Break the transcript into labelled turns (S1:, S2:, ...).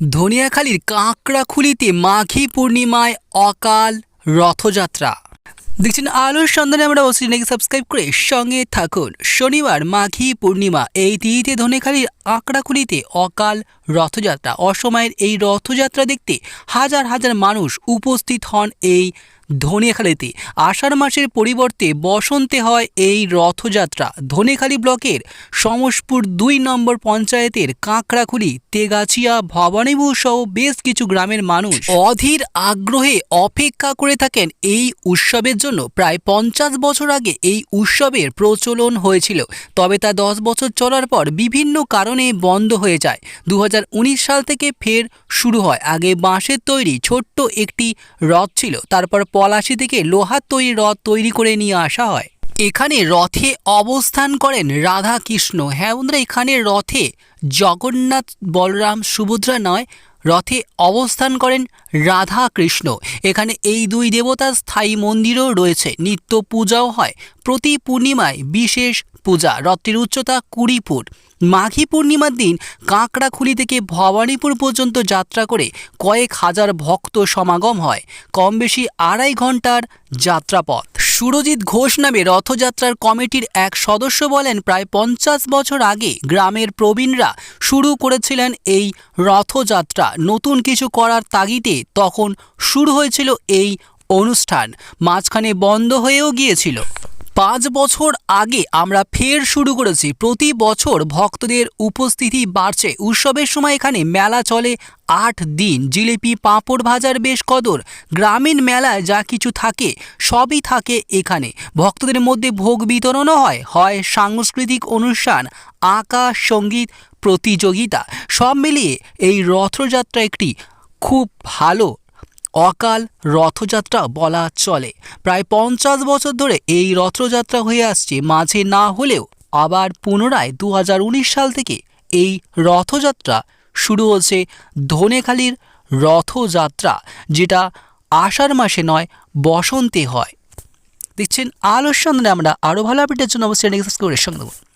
S1: ধনিয়াখালীর কাঁকড়াখুলিতে মাঘী পূর্ণিমায় অকাল রথযাত্রা। দেখছেন আলোর সন্ধানে আমরা বসে নাকি সাবস্ক্রাইব করে সঙ্গে থাকুন। শনিবার মাঘী পূর্ণিমা, এই তিথিতে ধনেখালীর আঁকড়াখুলিতে অকাল রথযাত্রা। অসময়ের এই রথযাত্রা দেখতে হাজার হাজার মানুষ উপস্থিত হন এই ধনেখালিতে। আষাঢ় মাসের পরিবর্তে বসন্তে হয় এই রথযাত্রা। ধনেখালি ব্লকের সমসপুর দুই নম্বর পঞ্চায়েতের কাঁকড়াখুলি, তেগাছিয়া, ভবানীপুর সহ বেশ কিছু গ্রামের মানুষ অধীর আগ্রহে অপেক্ষা করে থাকেন এই উৎসবের জন্য। প্রায় পঞ্চাশ বছর আগে এই উৎসবের প্রচলন হয়েছিল। তবে তা দশ বছর চলার পর বিভিন্ন কারণে বন্ধ হয়ে যায়। দু হাজার উনিশ সাল থেকে ফের শুরু হয়। আগে বাঁশের তৈরি ছোট্ট একটি রথ ছিল। তারপর পলাশি থেকে লোহার তৈরি রথ তৈরি করে নিয়ে আসা হয়। এখানে রথে অবস্থান করেন রাধা কৃষ্ণ হ্যাঁ বন্ধুরা, এখানে রথে জগন্নাথ, বলরাম, সুভদ্রা নয়, রথে অবস্থান করেন রাধা কৃষ্ণ। এখানে এই দুই দেবতার স্থায়ী মন্দিরও রয়েছে। নিত্য পূজাও হয়। প্রতি পূর্ণিমায় বিশেষ পূজা। রথটির উচ্চতা কুড়ি ফুট। মাঘী পূর্ণিমার দিন কাঁকড়াখুলি থেকে ভবানীপুর পর্যন্ত যাত্রা করে কয়েক হাজার ভক্ত সমাগম হয়। কম বেশি আড়াই ঘণ্টার যাত্রাপথ। সুরজিৎ ঘোষ নামে রথযাত্রার কমিটির এক সদস্য বলেন, প্রায় পঞ্চাশ বছর আগে গ্রামের প্রবীণরা শুরু করেছিলেন এই রথযাত্রা। নতুন কিছু করার তাগিদে তখন শুরু হয়েছিল এই অনুষ্ঠান। মাঝখানে বন্ধ হয়েও গিয়েছিল। পাঁচ বছর আগে আমরা ফের শুরু করেছি। প্রতি বছর ভক্তদের উপস্থিতি বাড়ছে। উৎসবের সময় এখানে মেলা চলে আট দিন। জিলিপি, পাঁপড় ভাজার বেশ কদর। গ্রামীণ মেলায় যা কিছু থাকে, সবই থাকে এখানে। ভক্তদের মধ্যে ভোগ বিতরণও হয়। হয় সাংস্কৃতিক অনুষ্ঠান, আঁকা, সংগীত প্রতিযোগিতা। সব মিলিয়ে এই রথযাত্রা একটি খুব ভালো। অকাল রথযাত্রা বলা চলে। প্রায় পঞ্চাশ বছর ধরে এই রথযাত্রা হয়ে আসছে। মাঝে না হলেও আবার পুনরায় দু হাজার উনিশ সাল থেকে এই রথযাত্রা শুরু হচ্ছে ধনেখালির রথযাত্রা, যেটা আষাঢ় মাসে নয়, বসন্তে হয়। দেখছেন, আলোর সন্ধানে আমরা আরও ভালো আপডেটের জন্য অবশ্যই সাবস্ক্রাইব করে সঙ্গে থাকুন।